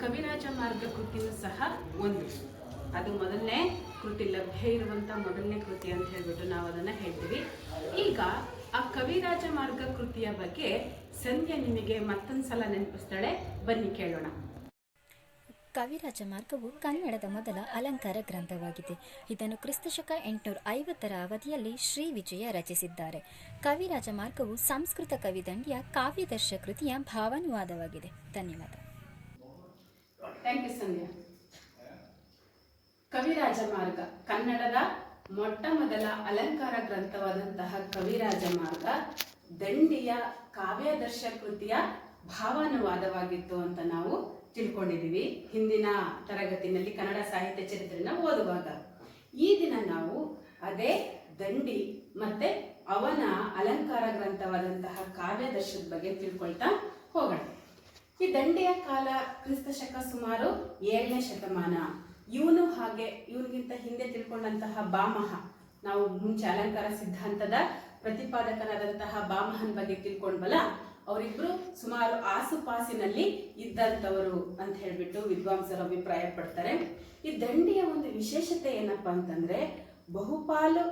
ಕವಿರಾಜ ಮಾರ್ಗ ಕೃತಿಯೂ ಸಹ ಒಂದು. ಅದು ಮೊದಲನೇ ಕೃತಿ ಲಭ್ಯ ಇರುವಂಥ ಮೊದಲನೇ ಕೃತಿ ಅಂತ ಹೇಳ್ಬಿಟ್ಟು ನಾವು ಅದನ್ನ ಹೇಳ್ತೀವಿ. ಈಗ ಆ ಕವಿರಾಜ ಮಾರ್ಗ ಕೃತಿಯ ಬಗ್ಗೆ ಸಂಧ್ಯಾ ನಿಮಗೆ ಮತ್ತೊಂದು ಸಲ ನೆನಪಿಸ್ತಾಳೆ. ಬನ್ನಿ ಕೇಳೋಣ. ಕವಿರಾಜ ಮಾರ್ಗವು ಕನ್ನಡದ ಮೊದಲ ಅಲಂಕಾರ ಗ್ರಂಥವಾಗಿದೆ. ಇದನ್ನು ಕ್ರಿಸ್ತಶಕ ಎಂಟುನೂರ ಐವತ್ತರ ಅವಧಿಯಲ್ಲಿ ಶ್ರೀ ವಿಜಯ ರಚಿಸಿದ್ದಾರೆ. ಕವಿರಾಜ ಮಾರ್ಗವು ಸಂಸ್ಕೃತ ಕವಿದಂಡಿಯ ಕಾವ್ಯದರ್ಶ ಕೃತಿಯ ಭಾವಾನುವಾದವಾಗಿದೆ. ಧನ್ಯವಾದ. ಥ್ಯಾಂಕ್ ಯು ಸಂಧ್ಯಾ ಕವಿರಾಜ ಮಾರ್ಗ ಕನ್ನಡದ ಮೊಟ್ಟ ಮೊದಲ ಅಲಂಕಾರ ಗ್ರಂಥವಾದಂತಹ ಕವಿರಾಜ ಮಾರ್ಗ ದಂಡಿಯ ಕಾವ್ಯದರ್ಶ ಕೃತಿಯ ಭಾವಾನುವಾದವಾಗಿತ್ತು ಅಂತ ನಾವು ತಿಳ್ಕೊಂಡಿದ್ದೀವಿ. ಹಿಂದಿನ ತರಗತಿನಲ್ಲಿ ಕನ್ನಡ ಸಾಹಿತ್ಯ ಚರಿತ್ರೆನ ಓದುವಾಗ. ಈ ದಿನ ನಾವು ಅದೇ ದಂಡಿ ಮತ್ತೆ ಅವನ ಅಲಂಕಾರ ಗ್ರಂಥವಾದಂತಹ ಕಾವ್ಯದರ್ಶದ ಬಗ್ಗೆ ತಿಳ್ಕೊಳ್ತಾ ಹೋಗೋಣ. ಈ ದಂಡೆಯ ಕಾಲ ಕ್ರಿಸ್ತ ಶಕ ಸುಮಾರು ಏಳನೇ ಶತಮಾನ. ಇವನು ಹಾಗೆ ಇವನಿಗಿಂತ ಹಿಂದೆ ತಿಳ್ಕೊಂಡಂತಹ ಬಾಮಹ, ನಾವು ಮುಂಚೆ ಅಲಂಕಾರ ಸಿದ್ಧಾಂತದ ಪ್ರತಿಪಾದಕನಾದಂತಹ ಬಾಮಹನ್ ಬಗ್ಗೆ ತಿಳ್ಕೊಂಡ್ವಲ್ಲ, ಅವರಿಬ್ರು ಸುಮಾರು ಆಸುಪಾಸಿನಲ್ಲಿ ಇದ್ದಂಥವರು ಅಂತ ಹೇಳ್ಬಿಟ್ಟು ವಿದ್ವಾಂಸರು ಅಭಿಪ್ರಾಯ ಪಡ್ತಾರೆ ಈ ದಂಡಿಯ ಒಂದು ವಿಶೇಷತೆ ಏನಪ್ಪಾ ಅಂತಂದ್ರೆ ಬಹುಪಾಲು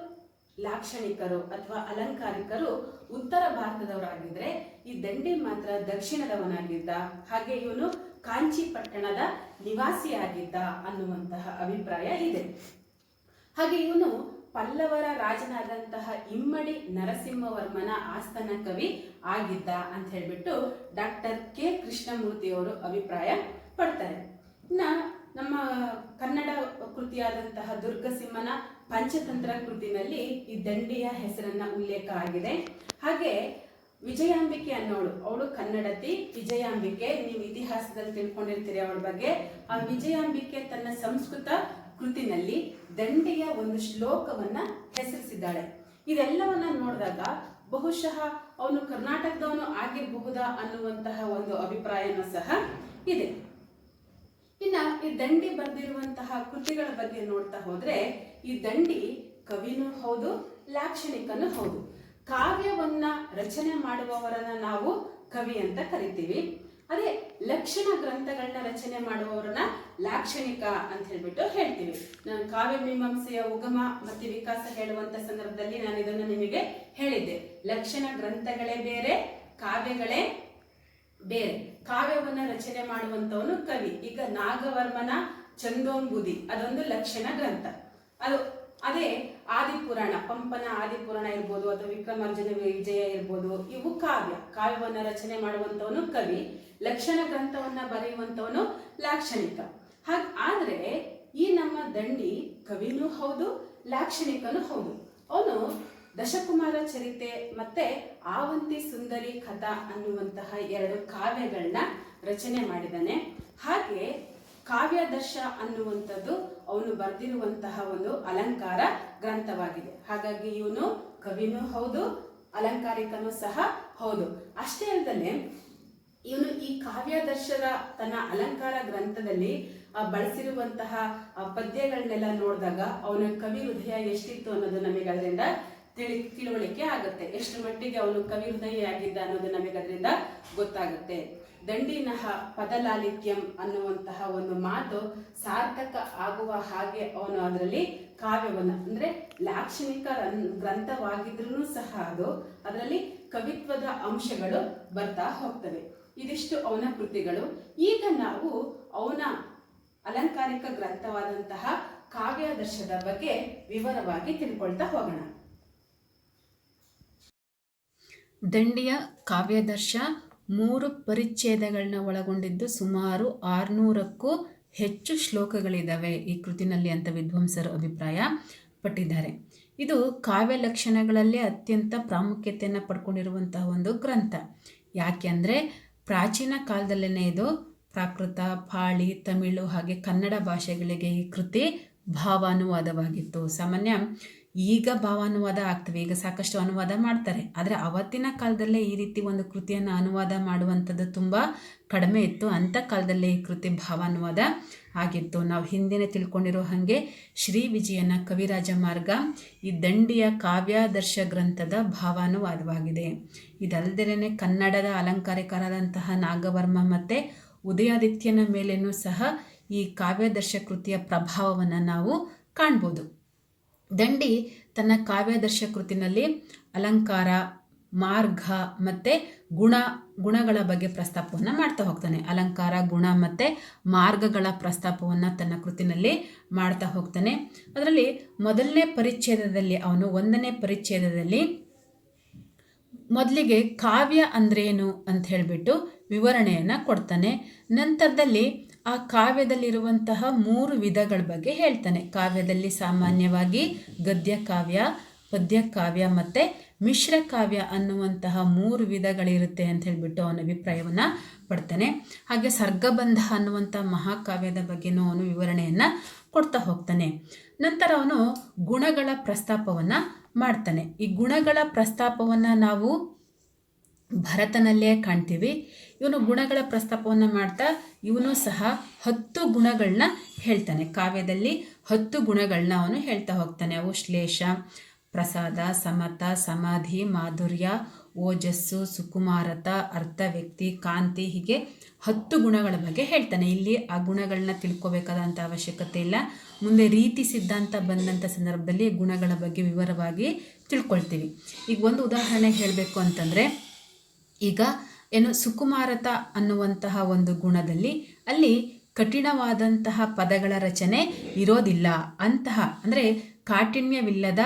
ಲಾಕ್ಷಣಿಕರು ಅಥವಾ ಅಲಂಕಾರಿಕರು ಉತ್ತರ ಭಾರತದವರಾಗಿದ್ರೆ ಈ ದಂಡಿ ಮಾತ್ರ ದಕ್ಷಿಣದವನಾಗಿದ್ದ. ಹಾಗೆ ಇವನು ಕಾಂಚಿ ಪಟ್ಟಣದ ನಿವಾಸಿಯಾಗಿದ್ದ ಅನ್ನುವಂತಹ ಅಭಿಪ್ರಾಯ ಇದೆ. ಹಾಗೆ ಇವನು ಪಲ್ಲವರ ರಾಜನಾದಂತಹ ಇಮ್ಮಡಿ ನರಸಿಂಹವರ್ಮನ ಆಸ್ಥಾನ ಕವಿ ಆಗಿದ್ದ ಅಂತ ಹೇಳ್ಬಿಟ್ಟು ಡಾಕ್ಟರ್ ಕೆ ಕೃಷ್ಣಮೂರ್ತಿಯವರು ಅಭಿಪ್ರಾಯ ಪಡ್ತಾರೆ. ಇನ್ನ ನಮ್ಮ ಕೃತಿಯಾದಂತಹ ದುರ್ಗಸಿಂಹನ ಪಂಚತಂತ್ರ ಕೃತಿನಲ್ಲಿ ಈ ದಂಡಿಯ ಹೆಸರನ್ನ ಉಲ್ಲೇಖ ಆಗಿದೆ. ಹಾಗೆ ವಿಜಯಾಂಬಿಕೆ ಅನ್ನೋಳು, ಅವಳು ಕನ್ನಡತಿ. ವಿಜಯಾಂಬಿಕೆ, ನೀವು ಇತಿಹಾಸದಲ್ಲಿ ತಿಳ್ಕೊಂಡಿರ್ತೀರಿ ಅವಳ ಬಗ್ಗೆ. ಆ ವಿಜಯಾಂಬಿಕೆ ತನ್ನ ಸಂಸ್ಕೃತ ಕೃತಿನಲ್ಲಿ ದಂಡಿಯ ಒಂದು ಶ್ಲೋಕವನ್ನ ಹೆಸರಿಸಿದ್ದಾಳೆ. ಇದೆಲ್ಲವನ್ನ ನೋಡಿದಾಗ ಬಹುಶಃ ಅವನು ಕರ್ನಾಟಕದವನು ಆಗಿರಬಹುದಾ ಅನ್ನುವಂತಹ ಒಂದು ಅಭಿಪ್ರಾಯನೂ ಸಹ ಇದೆ. ಇನ್ನ ಈ ದಂಡಿ ಬಂದಿರುವಂತಹ ಕೃತಿಗಳ ಬಗ್ಗೆ ನೋಡ್ತಾ ಹೋದ್ರೆ, ಈ ದಂಡಿ ಕವಿನೂ ಹೌದು, ಲಾಕ್ಷಣಿಕನೂ ಹೌದು. ಕಾವ್ಯವನ್ನ ರಚನೆ ಮಾಡುವವರನ್ನ ನಾವು ಕವಿ ಅಂತ ಕರಿತೀವಿ. ಅದೇ ಲಕ್ಷಣ ಗ್ರಂಥಗಳನ್ನ ರಚನೆ ಮಾಡುವವರನ್ನ ಲಾಕ್ಷಣಿಕ ಅಂತ ಹೇಳ್ಬಿಟ್ಟು ಹೇಳ್ತೀವಿ. ನಾನು ಕಾವ್ಯ ಮೀಮಾಂಸೆಯ ಉಗಮ ಮತ್ತು ವಿಕಾಸ ಹೇಳುವಂತ ಸಂದರ್ಭದಲ್ಲಿ ನಾನು ಇದನ್ನು ನಿಮಗೆ ಹೇಳಿದ್ದೆ. ಲಕ್ಷಣ ಗ್ರಂಥಗಳೇ ಬೇರೆ, ಕಾವ್ಯಗಳೇ ಬೇರೆ. ಕಾವ್ಯವನ್ನ ರಚನೆ ಮಾಡುವಂತವನು ಕವಿ. ಈಗ ನಾಗವರ್ಮನ ಚಂದೋಂಬುದಿ ಅದೊಂದು ಲಕ್ಷಣ ಗ್ರಂಥ. ಅದು ಅದೇ ಆದಿಪುರಾಣ, ಪಂಪನ ಆದಿಪುರಾಣ ಇರ್ಬೋದು, ಅಥವಾ ವಿಕ್ರಮಾರ್ಜುನ ವಿಜಯ ಇರ್ಬೋದು, ಇವು ಕಾವ್ಯ. ಕಾವ್ಯವನ್ನ ರಚನೆ ಮಾಡುವಂತವನು ಕವಿ, ಲಕ್ಷಣ ಗ್ರಂಥವನ್ನ ಬರೆಯುವಂತವನು ಲಾಕ್ಷಣಿಕ. ಹಾಗ ಆದ್ರೆ ಈ ನಮ್ಮ ದಂಡಿ ಕವಿನೂ ಹೌದು, ಲಾಕ್ಷಣಿಕನೂ ಹೌದು. ಅವನು ದಶಕುಮಾರ ಚರಿತೆ ಮತ್ತೆ ಆವಂತಿ ಸುಂದರಿ ಕಥಾ ಅನ್ನುವಂತಹ ಎರಡು ಕಾವ್ಯಗಳನ್ನ ರಚನೆ ಮಾಡಿದಾನೆ ಹಾಗೆ ಕಾವ್ಯದರ್ಶ ಅನ್ನುವಂಥದ್ದು ಅವನು ಬರೆದಿರುವಂತಹ ಒಂದು ಅಲಂಕಾರ ಗ್ರಂಥವಾಗಿದೆ. ಹಾಗಾಗಿ ಇವನು ಕವಿನೂ ಹೌದು, ಅಲಂಕಾರಿಕನೂ ಸಹ ಹೌದು. ಅಷ್ಟೇ ಅಲ್ಲದೆ ಇವನು ಈ ಕಾವ್ಯದರ್ಶದ ತನ್ನ ಅಲಂಕಾರ ಗ್ರಂಥದಲ್ಲಿ ಬಳಸಿರುವಂತಹ ಪದ್ಯಗಳನ್ನೆಲ್ಲ ನೋಡಿದಾಗ ಅವನ ಕವಿ ಹೃದಯ ಎಷ್ಟಿತ್ತು ಅನ್ನೋದು ನಮಗೆ ಅದರಿಂದ ತಿಳಿ ತಿಳುವಳಿಕೆ ಆಗುತ್ತೆ. ಎಷ್ಟು ಮಟ್ಟಿಗೆ ಅವನು ಕವಿ ಹೃದಯ ಆಗಿದ್ದ ಅನ್ನೋದು ನಮಗೆ ಅದರಿಂದ ಗೊತ್ತಾಗುತ್ತೆ. ದಂಡಿನಹ ಪದಲಾಲಿತ್ಯಂ ಅನ್ನುವಂತಹ ಒಂದು ಮಾತು ಸಾರ್ಥಕ ಆಗುವ ಹಾಗೆ ಅವನು ಅದರಲ್ಲಿ ಕಾವ್ಯವನ್ನು, ಅಂದ್ರೆ ಲಾಕ್ಷಣಿಕ ಗ್ರಂಥವಾಗಿದ್ರೂ ಸಹ ಅದು, ಅದರಲ್ಲಿ ಕವಿತ್ವದ ಅಂಶಗಳು ಬರ್ತಾ ಹೋಗ್ತವೆ. ಇದಿಷ್ಟು ಅವನ ಕೃತಿಗಳು. ಈಗ ನಾವು ಅವನ ಅಲಂಕಾರಿಕ ಗ್ರಂಥವಾದಂತಹ ಕಾವ್ಯಾದರ್ಶದ ಬಗ್ಗೆ ವಿವರವಾಗಿ ತಿಳ್ಕೊಳ್ತಾ ಹೋಗೋಣ. ದಂಡಿಯ ಕಾವ್ಯದರ್ಶ ಮೂರು ಪರಿಚ್ಛೇದಗಳನ್ನ ಒಳಗೊಂಡಿದ್ದು ಸುಮಾರು ಆರುನೂರಕ್ಕೂ ಹೆಚ್ಚು ಶ್ಲೋಕಗಳಿದ್ದಾವೆ ಈ ಕೃತಿನಲ್ಲಿ ಅಂತ ವಿದ್ವಾಂಸರು ಅಭಿಪ್ರಾಯ ಪಟ್ಟಿದ್ದಾರೆ. ಇದು ಕಾವ್ಯ ಲಕ್ಷಣಗಳಲ್ಲಿ ಅತ್ಯಂತ ಪ್ರಾಮುಖ್ಯತೆಯನ್ನು ಪಡ್ಕೊಂಡಿರುವಂತಹ ಒಂದು ಗ್ರಂಥ. ಯಾಕೆಂದರೆ ಪ್ರಾಚೀನ ಕಾಲದಲ್ಲೇ ಇದು ಪ್ರಾಕೃತ, ಪಾಳಿ, ತಮಿಳು ಹಾಗೆ ಕನ್ನಡ ಭಾಷೆಗಳಿಗೆ ಈ ಕೃತಿ ಭಾವಾನುವಾದವಾಗಿತ್ತು. ಸಾಮಾನ್ಯ ಈಗ ಭಾವಾನುವಾದ ಆಗ್ತವೆ. ಈಗ ಸಾಕಷ್ಟು ಅನುವಾದ ಮಾಡ್ತಾರೆ. ಆದರೆ ಅವತ್ತಿನ ಕಾಲದಲ್ಲೇ ಈ ರೀತಿ ಒಂದು ಕೃತಿಯನ್ನು ಅನುವಾದ ಮಾಡುವಂಥದ್ದು ತುಂಬ ಕಡಿಮೆ ಇತ್ತು. ಅಂಥ ಕಾಲದಲ್ಲೇ ಈ ಕೃತಿ ಭಾವಾನುವಾದ ಆಗಿತ್ತು. ನಾವು ಹಿಂದಿನ ತಿಳ್ಕೊಂಡಿರೋ ಹಾಗೆ ಶ್ರೀ ವಿಜಯನ ಕವಿರಾಜ ಮಾರ್ಗ ಈ ದಂಡಿಯ ಕಾವ್ಯಾದರ್ಶ ಗ್ರಂಥದ ಭಾವಾನುವಾದವಾಗಿದೆ. ಇದಲ್ಲದೇ ಕನ್ನಡದ ಅಲಂಕಾರಿಕರಾದಂತಹ ನಾಗವರ್ಮ ಮತ್ತು ಉದಯಾದಿತ್ಯನ ಮೇಲೇನೂ ಸಹ ಈ ಕಾವ್ಯಾದರ್ಶ ಕೃತಿಯ ಪ್ರಭಾವವನ್ನು ನಾವು ಕಾಣ್ಬೋದು. ದಂಡಿ ತನ್ನ ಕಾವ್ಯಾದರ್ಶ ಕೃತಿನಲ್ಲಿ ಅಲಂಕಾರ ಮಾರ್ಗ ಮತ್ತು ಗುಣ, ಗುಣಗಳ ಬಗ್ಗೆ ಪ್ರಸ್ತಾಪವನ್ನು ಮಾಡ್ತಾ ಹೋಗ್ತಾನೆ. ಅಲಂಕಾರ, ಗುಣ ಮತ್ತು ಮಾರ್ಗಗಳ ಪ್ರಸ್ತಾಪವನ್ನು ತನ್ನ ಕೃತಿನಲ್ಲಿ ಮಾಡ್ತಾ ಹೋಗ್ತಾನೆ. ಅದರಲ್ಲಿ ಮೊದಲನೇ ಪರಿಚ್ಛೇದದಲ್ಲಿ, ಅವನು ಒಂದನೇ ಪರಿಚ್ಛೇದದಲ್ಲಿ ಮೊದಲಿಗೆ ಕಾವ್ಯ ಅಂದ್ರೇನು ಅಂತ ಹೇಳಿಬಿಟ್ಟು ವಿವರಣೆಯನ್ನು ಕೊಡ್ತಾನೆ. ನಂತರದಲ್ಲಿ ಆ ಕಾವ್ಯದಲ್ಲಿರುವಂತಹ ಮೂರು ವಿಧಗಳ ಬಗ್ಗೆ ಹೇಳ್ತಾನೆ. ಕಾವ್ಯದಲ್ಲಿ ಸಾಮಾನ್ಯವಾಗಿ ಗದ್ಯ ಕಾವ್ಯ, ಪದ್ಯ ಕಾವ್ಯ ಮತ್ತು ಮಿಶ್ರ ಕಾವ್ಯ ಅನ್ನುವಂತಹ ಮೂರು ವಿಧಗಳಿರುತ್ತೆ ಅಂತ ಹೇಳಿಬಿಟ್ಟು ಅವನ ಅಭಿಪ್ರಾಯವನ್ನು ಪಡ್ತಾನೆ. ಹಾಗೆ ಸರ್ಗಬಂಧ ಅನ್ನುವಂಥ ಮಹಾಕಾವ್ಯದ ಬಗ್ಗೆನೂ ಅವನು ವಿವರಣೆಯನ್ನು ಕೊಡ್ತಾ ಹೋಗ್ತಾನೆ. ನಂತರ ಅವನು ಗುಣಗಳ ಪ್ರಸ್ತಾಪವನ್ನು ಮಾಡ್ತಾನೆ. ಈ ಗುಣಗಳ ಪ್ರಸ್ತಾಪವನ್ನು ನಾವು ಭರತನಲ್ಲೇ ಕಾಣ್ತೀವಿ ಇವನು ಗುಣಗಳ ಪ್ರಸ್ತಾಪವನ್ನು ಮಾಡ್ತಾ ಇವನು ಸಹ ಹತ್ತು ಗುಣಗಳನ್ನ ಹೇಳ್ತಾನೆ. ಕಾವ್ಯದಲ್ಲಿ ಹತ್ತು ಗುಣಗಳನ್ನ ಅವನು ಹೇಳ್ತಾ ಹೋಗ್ತಾನೆ. ಅವು ಶ್ಲೇಷ, ಪ್ರಸಾದ, ಸಮತ, ಸಮಾಧಿ, ಮಾಧುರ್ಯ, ಓಜಸ್ಸು, ಸುಕುಮಾರತ, ಅರ್ಥ ವ್ಯಕ್ತಿ, ಕಾಂತಿ ಹೀಗೆ ಹತ್ತು ಗುಣಗಳ ಬಗ್ಗೆ ಹೇಳ್ತಾನೆ. ಇಲ್ಲಿ ಆ ಗುಣಗಳನ್ನ ತಿಳ್ಕೋಬೇಕಾದಂಥ ಅವಶ್ಯಕತೆ ಇಲ್ಲ. ಮುಂದೆ ರೀತಿ ಸಿದ್ಧಾಂತ ಬಂದಂಥ ಸಂದರ್ಭದಲ್ಲಿ ಗುಣಗಳ ಬಗ್ಗೆ ವಿವರವಾಗಿ ತಿಳ್ಕೊಳ್ತೀವಿ. ಈಗ ಒಂದು ಉದಾಹರಣೆ ಹೇಳಬೇಕು ಅಂತಂದರೆ, ಈಗ ಏನು ಸುಕುಮಾರತ ಅನ್ನುವಂತಹ ಒಂದು ಗುಣದಲ್ಲಿ ಅಲ್ಲಿ ಕಠಿಣವಾದಂತಹ ಪದಗಳ ರಚನೆ ಇರೋದಿಲ್ಲ. ಅಂತಹ ಅಂದರೆ ಕಾಠಿಣ್ಯವಿಲ್ಲದ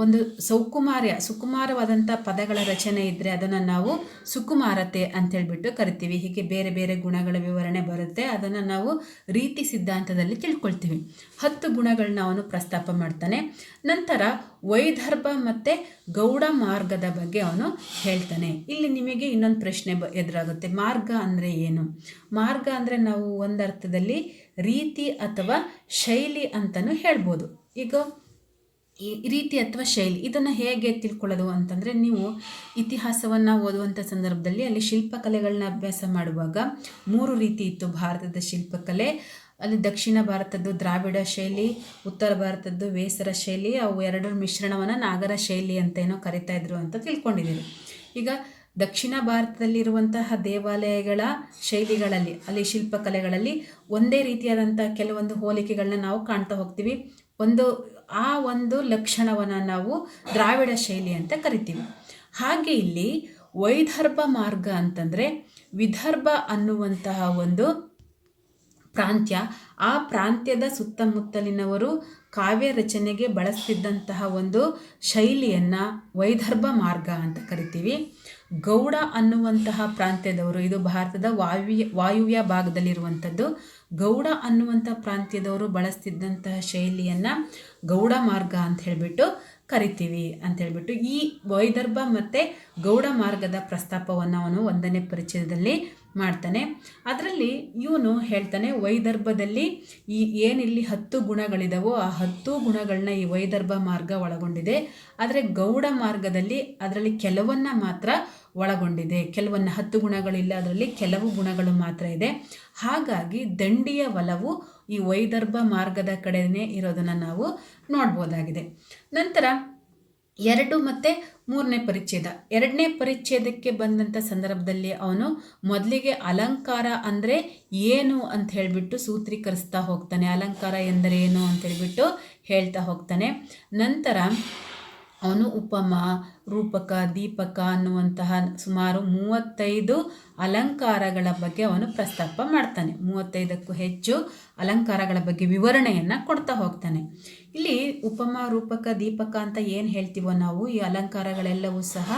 ಒಂದು ಸೌಕುಮಾರ್ಯ ಸುಕುಮಾರವಾದಂಥ ಪದಗಳ ರಚನೆ ಇದ್ದರೆ ಅದನ್ನು ನಾವು ಸುಕುಮಾರತೆ ಅಂತೇಳ್ಬಿಟ್ಟು ಕರಿತೀವಿ. ಹೀಗೆ ಬೇರೆ ಬೇರೆ ಗುಣಗಳ ವಿವರಣೆ ಬರುತ್ತೆ. ಅದನ್ನು ನಾವು ರೀತಿ ಸಿದ್ಧಾಂತದಲ್ಲಿ ತಿಳ್ಕೊಳ್ತೀವಿ. ಹತ್ತು ಗುಣಗಳನ್ನ ಅವನು ಪ್ರಸ್ತಾಪ ಮಾಡ್ತಾನೆ. ನಂತರ ವೈದರ್ಭ ಮತ್ತು ಗೌಡ ಮಾರ್ಗದ ಬಗ್ಗೆ ಅವನು ಹೇಳ್ತಾನೆ. ಇಲ್ಲಿ ನಿಮಗೆ ಇನ್ನೊಂದು ಪ್ರಶ್ನೆ ಬ, ಎದುರಾಗುತ್ತೆ. ಮಾರ್ಗ ಅಂದರೆ ಏನು? ಮಾರ್ಗ ಅಂದರೆ ನಾವು ಒಂದರ್ಥದಲ್ಲಿ ರೀತಿ ಅಥವಾ ಶೈಲಿ ಅಂತಲೂ ಹೇಳ್ಬೋದು. ಈಗ ಈ ರೀತಿ ಅಥವಾ ಶೈಲಿ ಇದನ್ನು ಹೇಗೆ ತಿಳ್ಕೊಳ್ಳೋದು ಅಂತಂದರೆ ನೀವು ಇತಿಹಾಸವನ್ನು ಓದುವಂಥ ಸಂದರ್ಭದಲ್ಲಿ ಅಲ್ಲಿ ಶಿಲ್ಪಕಲೆಗಳನ್ನ ಅಭ್ಯಾಸ ಮಾಡುವಾಗ ಮೂರು ರೀತಿ ಇತ್ತು ಭಾರತದ ಶಿಲ್ಪಕಲೆ. ಅಲ್ಲಿ ದಕ್ಷಿಣ ಭಾರತದ್ದು ದ್ರಾವಿಡ ಶೈಲಿ, ಉತ್ತರ ಭಾರತದ್ದು ವೇಸರ ಶೈಲಿ, ಅವು ಎರಡರ ಮಿಶ್ರಣವನ್ನು ನಾಗರ ಶೈಲಿ ಅಂತ ಏನೋ ಕರಿತಾ ಇದ್ರು ಅಂತ ತಿಳ್ಕೊಂಡಿದ್ದೀನಿ ಈಗ ದಕ್ಷಿಣ ಭಾರತದಲ್ಲಿರುವಂತಹ ದೇವಾಲಯಗಳ ಶೈಲಿಗಳಲ್ಲಿ, ಅಲ್ಲಿ ಶಿಲ್ಪಕಲೆಗಳಲ್ಲಿ ಒಂದೇ ರೀತಿಯಾದಂಥ ಕೆಲವೊಂದು ಹೋಲಿಕೆಗಳನ್ನ ನಾವು ಕಾಣ್ತಾ ಹೋಗ್ತೀವಿ. ಒಂದು ಆ ಒಂದು ಲಕ್ಷಣವನ್ನು ನಾವು ದ್ರಾವಿಡ ಶೈಲಿ ಅಂತ ಕರಿತೀವಿ. ಹಾಗೆ ಇಲ್ಲಿ ವೈದರ್ಭ ಮಾರ್ಗ ಅಂತಂದರೆ ವಿದರ್ಭ ಅನ್ನುವಂತಹ ಒಂದು ಪ್ರಾಂತ್ಯ, ಆ ಪ್ರಾಂತ್ಯದ ಸುತ್ತಮುತ್ತಲಿನವರು ಕಾವ್ಯ ರಚನೆಗೆ ಬಳಸ್ತಿದ್ದಂತಹ ಒಂದು ಶೈಲಿಯನ್ನು ವೈದರ್ಭ ಮಾರ್ಗ ಅಂತ ಕರಿತೀವಿ. ಗೌಡ ಅನ್ನುವಂತಹ ಪ್ರಾಂತ್ಯದವರು. ಇದು ಭಾರತದ ವಾಯುವ್ಯ ವಾಯುವ್ಯ ಭಾಗದಲ್ಲಿರುವಂಥದ್ದು. ಗೌಡ ಅನ್ನುವಂಥ ಪ್ರಾಂತ್ಯದವರು ಬಳಸ್ತಿದ್ದಂತಹ ಶೈಲಿಯನ್ನು ಗೌಡ ಮಾರ್ಗ ಅಂತ ಹೇಳಿಬಿಟ್ಟು ಕರಿತೀವಿ ಅಂತ ಹೇಳ್ಬಿಟ್ಟು ಈ ವೈದರ್ಭ ಮತ್ತು ಗೌಡ ಮಾರ್ಗದ ಪ್ರಸ್ತಾಪವನ್ನು ಅವನು ಒಂದನೇ ಪರಿಚಯದಲ್ಲಿ ಮಾಡ್ತಾನೆ. ಅದರಲ್ಲಿ ಇವನು ಹೇಳ್ತಾನೆ, ವೈದರ್ಭದಲ್ಲಿ ಈ ಏನಿಲ್ಲಿ ಹತ್ತು ಗುಣಗಳಿದಾವೋ ಆ ಹತ್ತು ಗುಣಗಳನ್ನ ಈ ವೈದರ್ಭ ಮಾರ್ಗ ಒಳಗೊಂಡಿದೆ. ಆದರೆ ಗೌಡ ಮಾರ್ಗದಲ್ಲಿ ಅದರಲ್ಲಿ ಕೆಲವನ್ನ ಮಾತ್ರ ಒಳಗೊಂಡಿದೆ. ಕೆಲವನ್ನ ಹತ್ತು ಗುಣಗಳಿಲ್ಲ, ಅದರಲ್ಲಿ ಕೆಲವು ಗುಣಗಳು ಮಾತ್ರ ಇದೆ. ಹಾಗಾಗಿ ದಂಡಿಯ ಒಲವು ಈ ವೈದರ್ಭ ಮಾರ್ಗದ ಕಡೆಯೇ ಇರೋದನ್ನು ನಾವು ನೋಡ್ಬೋದಾಗಿದೆ. ನಂತರ ಎರಡು ಮತ್ತು ಮೂರನೇ ಪರಿಚ್ಛೇದ. ಎರಡನೇ ಪರಿಚ್ಛೇದಕ್ಕೆ ಬಂದಂಥ ಸಂದರ್ಭದಲ್ಲಿ ಅವನು ಮೊದಲಿಗೆ ಅಲಂಕಾರ ಅಂದರೆ ಏನು ಅಂತ ಹೇಳಿಬಿಟ್ಟು ಸೂತ್ರೀಕರಿಸ್ತಾ ಹೋಗ್ತಾನೆ. ಅಲಂಕಾರ ಎಂದರೆ ಏನು ಅಂತ ಹೇಳಿಬಿಟ್ಟು ಹೇಳ್ತಾ ಹೋಗ್ತಾನೆ. ನಂತರ ಅವನು ಉಪಮ, ರೂಪಕ, ದೀಪಕ ಅನ್ನುವಂತಹ ಸುಮಾರು ಮೂವತ್ತೈದು ಅಲಂಕಾರಗಳ ಬಗ್ಗೆ ಅವನು ಪ್ರಸ್ತಾಪ ಮಾಡ್ತಾನೆ. ಮೂವತ್ತೈದಕ್ಕೂ ಹೆಚ್ಚು ಅಲಂಕಾರಗಳ ಬಗ್ಗೆ ವಿವರಣೆಯನ್ನು ಕೊಡ್ತಾ ಹೋಗ್ತಾನೆ. ಇಲ್ಲಿ ಉಪಮ, ರೂಪಕ, ದೀಪಕ ಅಂತ ಏನು ಹೇಳ್ತೀವೋ ನಾವು, ಈ ಅಲಂಕಾರಗಳೆಲ್ಲವೂ ಸಹ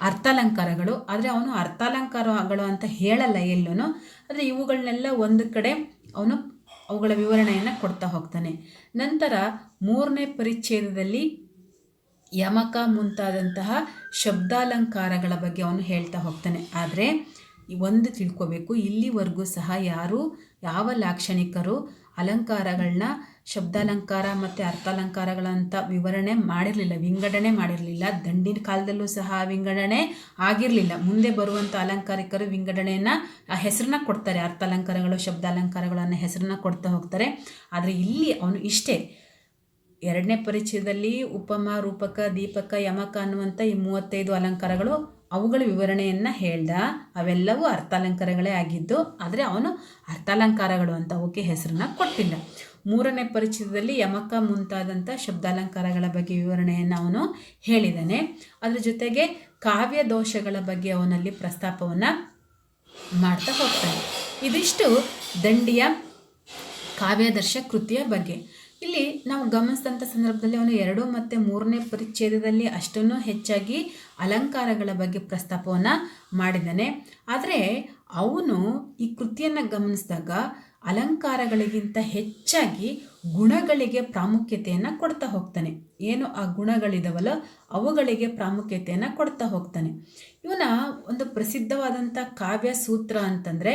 ಅರ್ಥಾಲಂಕಾರಗಳು. ಆದರೆ ಅವನು ಅರ್ಥಾಲಂಕಾರಗಳು ಅಂತ ಹೇಳಲ್ಲ ಎಲ್ಲೂ ಆದರೆ ಇವುಗಳನ್ನೆಲ್ಲ ಒಂದು ಕಡೆ ಅವನು ಅವುಗಳ ವಿವರಣೆಯನ್ನು ಕೊಡ್ತಾ ಹೋಗ್ತಾನೆ. ನಂತರ ಮೂರನೇ ಪರಿಚ್ಛೇದದಲ್ಲಿ ಯಮಕ ಮುಂತಾದಂತಹ ಶಬ್ದಾಲಂಕಾರಗಳ ಬಗ್ಗೆ ಅವನು ಹೇಳ್ತಾ ಹೋಗ್ತಾನೆ. ಆದರೆ ಒಂದು ತಿಳ್ಕೋಬೇಕು, ಇಲ್ಲಿವರೆಗೂ ಸಹ ಯಾರು, ಯಾವ ಲಾಕ್ಷಣಿಕರು ಅಲಂಕಾರಗಳನ್ನ ಶಬ್ದಾಲಂಕಾರ ಮತ್ತು ಅರ್ಥಾಲಂಕಾರಗಳಂತ ವಿವರಣೆ ಮಾಡಿರಲಿಲ್ಲ, ವಿಂಗಡಣೆ ಮಾಡಿರಲಿಲ್ಲ. ದಂಡಿನ ಕಾಲದಲ್ಲೂ ಸಹ ವಿಂಗಡಣೆ ಆಗಿರಲಿಲ್ಲ. ಮುಂದೆ ಬರುವಂಥ ಅಲಂಕಾರಿಕರು ವಿಂಗಡಣೆಯನ್ನು ಆ ಹೆಸರನ್ನ ಕೊಡ್ತಾರೆ. ಅರ್ಥಾಲಂಕಾರಗಳು, ಶಬ್ದಾಲಂಕಾರಗಳನ್ನು ಹೆಸರನ್ನ ಕೊಡ್ತಾ ಹೋಗ್ತಾರೆ. ಆದರೆ ಇಲ್ಲಿ ಅವನು ಇಷ್ಟೇ. ಎರಡನೇ ಪರಿಚಯದಲ್ಲಿ ಉಪಮ, ರೂಪಕ, ದೀಪಕ, ಯಮಕ ಅನ್ನುವಂಥ ಈ ಮೂವತ್ತೈದು ಅಲಂಕಾರಗಳು ಅವುಗಳ ವಿವರಣೆಯನ್ನು ಹೇಳ್ದ. ಅವೆಲ್ಲವೂ ಅರ್ಥಾಲಂಕಾರಗಳೇ ಆಗಿದ್ದು, ಆದರೆ ಅವನು ಅರ್ಥಾಲಂಕಾರಗಳು ಅಂತ ಅವಕ್ಕೆ ಹೆಸರನ್ನ ಕೊಟ್ಟಿಲ್ಲ. ಮೂರನೇ ಪರಿಚಯದಲ್ಲಿ ಯಮಕ ಮುಂತಾದಂಥ ಶಬ್ದಾಲಂಕಾರಗಳ ಬಗ್ಗೆ ವಿವರಣೆಯನ್ನು ಅವನು ಹೇಳಿದ್ದಾನೆ ಅದರ ಜೊತೆಗೆ ಕಾವ್ಯ ದೋಷಗಳ ಬಗ್ಗೆ ಅವನಲ್ಲಿ ಪ್ರಸ್ತಾಪವನ್ನು ಮಾಡ್ತಾ ಹೋಗ್ತಾನೆ. ಇದಿಷ್ಟು ದಂಡಿಯ ಕಾವ್ಯದರ್ಶ ಕೃತಿಯ ಬಗ್ಗೆ. ಇಲ್ಲಿ ನಾವು ಗಮನಿಸಿದಂಥ ಸಂದರ್ಭದಲ್ಲಿ ಅವನು ಎರಡು ಮತ್ತು ಮೂರನೇ ಪರಿಚ್ಛೇದದಲ್ಲಿ ಅಷ್ಟನ್ನು ಹೆಚ್ಚಾಗಿ ಅಲಂಕಾರಗಳ ಬಗ್ಗೆ ಪ್ರಸ್ತಾಪವನ್ನು ಮಾಡಿದ್ದಾನೆ. ಆದರೆ ಅವನು ಈ ಕೃತಿಯನ್ನು ಗಮನಿಸಿದಾಗ ಅಲಂಕಾರಗಳಿಗಿಂತ ಹೆಚ್ಚಾಗಿ ಗುಣಗಳಿಗೆ ಪ್ರಾಮುಖ್ಯತೆಯನ್ನು ಕೊಡ್ತಾ ಹೋಗ್ತಾನೆ. ಏನು ಆ ಗುಣಗಳಿದಾವಲ್ಲ ಅವುಗಳಿಗೆ ಪ್ರಾಮುಖ್ಯತೆಯನ್ನು ಕೊಡ್ತಾ ಹೋಗ್ತಾನೆ. ಇವನ ಒಂದು ಪ್ರಸಿದ್ಧವಾದಂಥ ಕಾವ್ಯ ಸೂತ್ರ ಅಂತಂದರೆ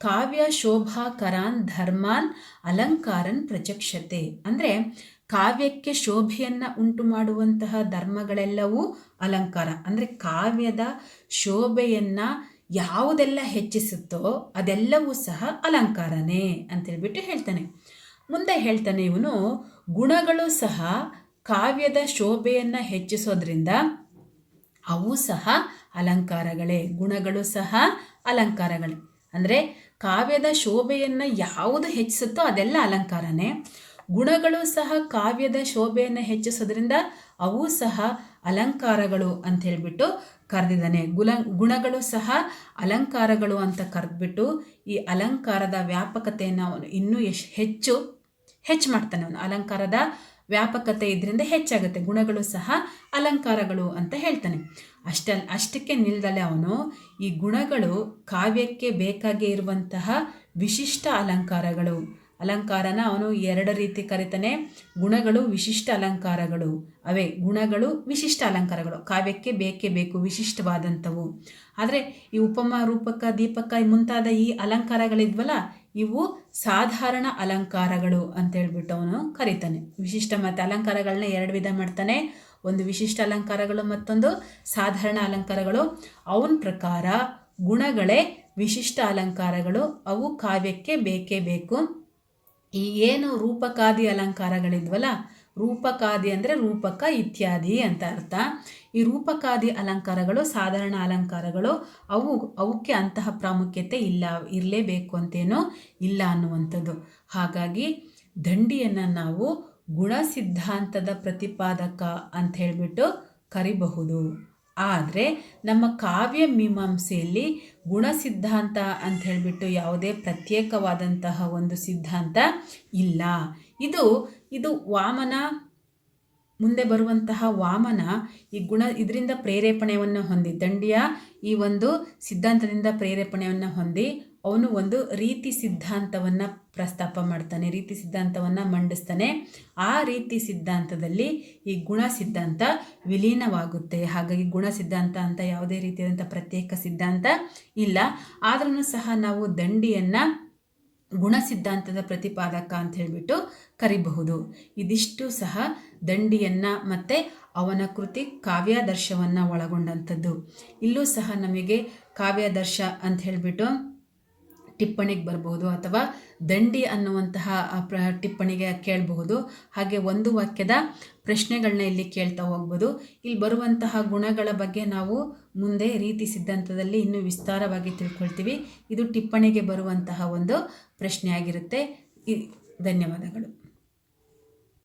ಕಾವ್ಯ ಶೋಭಾಕರಾನ್ ಧರ್ಮಾನ್ ಅಲಂಕಾರನ್ ಪ್ರಚಕ್ಷತೆ. ಅಂದರೆ ಕಾವ್ಯಕ್ಕೆ ಶೋಭೆಯನ್ನು ಉಂಟು ಮಾಡುವಂತಹ ಧರ್ಮಗಳೆಲ್ಲವೂ ಅಲಂಕಾರ. ಅಂದರೆ ಕಾವ್ಯದ ಶೋಭೆಯನ್ನು ಯಾವುದೆಲ್ಲ ಹೆಚ್ಚಿಸುತ್ತೋ ಅದೆಲ್ಲವೂ ಸಹ ಅಲಂಕಾರನೇ ಅಂತೇಳ್ಬಿಟ್ಟು ಹೇಳ್ತಾನೆ. ಮುಂದೆ ಹೇಳ್ತಾನೆ ಇವನು, ಗುಣಗಳು ಸಹ ಕಾವ್ಯದ ಶೋಭೆಯನ್ನು ಹೆಚ್ಚಿಸೋದ್ರಿಂದ ಅವು ಸಹ ಅಲಂಕಾರಗಳೇ, ಗುಣಗಳು ಸಹ ಅಲಂಕಾರಗಳೇ. ಅಂದರೆ ಕಾವ್ಯದ ಶೋಭೆಯನ್ನು ಯಾವುದು ಹೆಚ್ಚಿಸುತ್ತೋ ಅದೆಲ್ಲ ಅಲಂಕಾರನೇ. ಗುಣಗಳು ಸಹ ಕಾವ್ಯದ ಶೋಭೆಯನ್ನು ಹೆಚ್ಚಿಸೋದ್ರಿಂದ ಅವು ಸಹ ಅಲಂಕಾರಗಳು ಅಂತ ಹೇಳಿಬಿಟ್ಟು ಕರೆದಿದ್ದಾನೆ. ಗುಲ, ಗುಣಗಳು ಸಹ ಅಲಂಕಾರಗಳು ಅಂತ ಕರೆದ್ಬಿಟ್ಟು ಈ ಅಲಂಕಾರದ ವ್ಯಾಪಕತೆಯನ್ನು ಅವನು ಇನ್ನೂ ಹೆಚ್ಚು ಹೆಚ್ಚು ಮಾಡ್ತಾನೆ ಅವನು. ಅಲಂಕಾರದ ವ್ಯಾಪಕತೆ ಇದರಿಂದ ಹೆಚ್ಚಾಗುತ್ತೆ. ಗುಣಗಳು ಸಹ ಅಲಂಕಾರಗಳು ಅಂತ ಹೇಳ್ತಾನೆ. ಅಷ್ಟ ಅಷ್ಟಕ್ಕೆ ನಿಲ್ದಲೆ ಅವನು ಈ ಗುಣಗಳು ಕಾವ್ಯಕ್ಕೆ ಬೇಕಾಗಿ ಇರುವಂತಹ ವಿಶಿಷ್ಟ ಅಲಂಕಾರಗಳು. ಅಲಂಕಾರನ ಅವನು ಎರಡು ರೀತಿ ಕರಿತಾನೆ. ಗುಣಗಳು ವಿಶಿಷ್ಟ ಅಲಂಕಾರಗಳು. ಅವೇ ಗುಣಗಳು ವಿಶಿಷ್ಟ ಅಲಂಕಾರಗಳು. ಕಾವ್ಯಕ್ಕೆ ಬೇಕೇ ಬೇಕು, ವಿಶಿಷ್ಟವಾದಂಥವು. ಆದರೆ ಈ ಉಪಮ, ರೂಪಕ, ದೀಪಕ ಮುಂತಾದ ಈ ಅಲಂಕಾರಗಳಿದ್ವಲ್ಲ ಇವು ಸಾಧಾರಣ ಅಲಂಕಾರಗಳು ಅಂತ ಹೇಳ್ಬಿಟ್ಟು ಅವನು ಕರೀತಾನೆ. ವಿಶಿಷ್ಟ ಮತ್ತು ಅಲಂಕಾರಗಳನ್ನ ಎರಡು ವಿಧ ಮಾಡ್ತಾನೆ. ಒಂದು ವಿಶಿಷ್ಟ ಅಲಂಕಾರಗಳು ಮತ್ತೊಂದು ಸಾಧಾರಣ ಅಲಂಕಾರಗಳು. ಅವನ ಪ್ರಕಾರ ಗುಣಗಳೇ ವಿಶಿಷ್ಟ ಅಲಂಕಾರಗಳು. ಅವು ಕಾವ್ಯಕ್ಕೆ ಬೇಕೇ ಬೇಕು. ಈ ಏನು ರೂಪಕಾದಿ ಅಲಂಕಾರಗಳಿದ್ವಲ್ಲ ರೂಪಕಾದಿ ಅಂದರೆ ರೂಪಕ ಇತ್ಯಾದಿ ಅಂತ ಅರ್ಥ. ಈ ರೂಪಕಾದಿ ಅಲಂಕಾರಗಳು, ಸಾಧಾರಣ ಅಲಂಕಾರಗಳು, ಅವು, ಅವಕ್ಕೆ ಅಂತಹ ಪ್ರಾಮುಖ್ಯತೆ ಇಲ್ಲ, ಇರಲೇಬೇಕು ಅಂತೇನೋ ಇಲ್ಲ ಅನ್ನುವಂಥದ್ದು. ಹಾಗಾಗಿ ದಂಡಿಯನ್ನು ನಾವು ಗುಣ ಸಿದ್ಧಾಂತದ ಪ್ರತಿಪಾದಕ ಅಂತ ಹೇಳಿಬಿಟ್ಟು ಕರಿಬಹುದು. ಆದರೆ ನಮ್ಮ ಕಾವ್ಯ ಮೀಮಾಂಸೆಯಲ್ಲಿ ಗುಣ ಸಿದ್ಧಾಂತ ಅಂತ ಹೇಳಿಬಿಟ್ಟು ಯಾವುದೇ ಪ್ರತ್ಯೇಕವಾದಂತಹ ಒಂದು ಸಿದ್ಧಾಂತ ಇಲ್ಲ. ಇದು ಇದು ವಾಮನ ಮುಂದೆ ಬರುವಂತಹ ವಾಮನ ಈ ಗುಣ ಇದರಿಂದ ಪ್ರೇರೇಪಣೆಯನ್ನು ಹೊಂದಿ. ದಂಡಿಯ ಈ ಒಂದು ಸಿದ್ಧಾಂತದಿಂದ ಪ್ರೇರೇಪಣೆಯನ್ನು ಹೊಂದಿ ಅವನು ಒಂದು ರೀತಿ ಸಿದ್ಧಾಂತವನ್ನು ಪ್ರಸ್ತಾಪ ಮಾಡ್ತಾನೆ, ರೀತಿ ಸಿದ್ಧಾಂತವನ್ನು ಮಂಡಿಸ್ತಾನೆ. ಆ ರೀತಿ ಸಿದ್ಧಾಂತದಲ್ಲಿ ಈ ಗುಣ ಸಿದ್ಧಾಂತ ವಿಲೀನವಾಗುತ್ತೆ. ಹಾಗಾಗಿ ಗುಣ ಸಿದ್ಧಾಂತ ಅಂತ ಯಾವುದೇ ರೀತಿಯಾದಂಥ ಪ್ರತ್ಯೇಕ ಸಿದ್ಧಾಂತ ಇಲ್ಲ. ಆದ್ರೂ ಸಹ ನಾವು ದಂಡಿಯನ್ನು ಗುಣ ಸಿದ್ಧಾಂತದ ಪ್ರತಿಪಾದಕ ಅಂತ ಹೇಳಿಬಿಟ್ಟು ಕರಿಬಹುದು. ಇದಿಷ್ಟು ಸಹ ದಂಡಿಯನ್ನು ಮತ್ತು ಅವನ ಕೃತಿ ಕಾವ್ಯಾದರ್ಶವನ್ನು ಒಳಗೊಂಡಂಥದ್ದು. ಇಲ್ಲೂ ಸಹ ನಮಗೆ ಕಾವ್ಯಾದರ್ಶ ಅಂತ ಹೇಳಿಬಿಟ್ಟು ಟಿಪ್ಪಣಿಗೆ ಬರಬಹುದು ಅಥವಾ ದಂಡಿ ಅನ್ನುವಂತಹ ಪ್ರ ಟಿಪ್ಪಣಿಗೆ ಕೇಳಬಹುದು. ಹಾಗೆ ಒಂದು ವಾಕ್ಯದ ಪ್ರಶ್ನೆಗಳನ್ನ ಇಲ್ಲಿ ಕೇಳ್ತಾ ಹೋಗ್ಬೋದು. ಇಲ್ಲಿ ಬರುವಂತಹ ಗುಣಗಳ ಬಗ್ಗೆ ನಾವು ಮುಂದೆ ರೀತಿ ಸಿದ್ಧಾಂತದಲ್ಲಿ ಇನ್ನೂ ವಿಸ್ತಾರವಾಗಿ ತಿಳ್ಕೊಳ್ತೀವಿ. ಇದು ಟಿಪ್ಪಣಿಗೆ ಬರುವಂತಹ ಒಂದು ಪ್ರಶ್ನೆ ಆಗಿರುತ್ತೆ ಧನ್ಯವಾದಗಳು.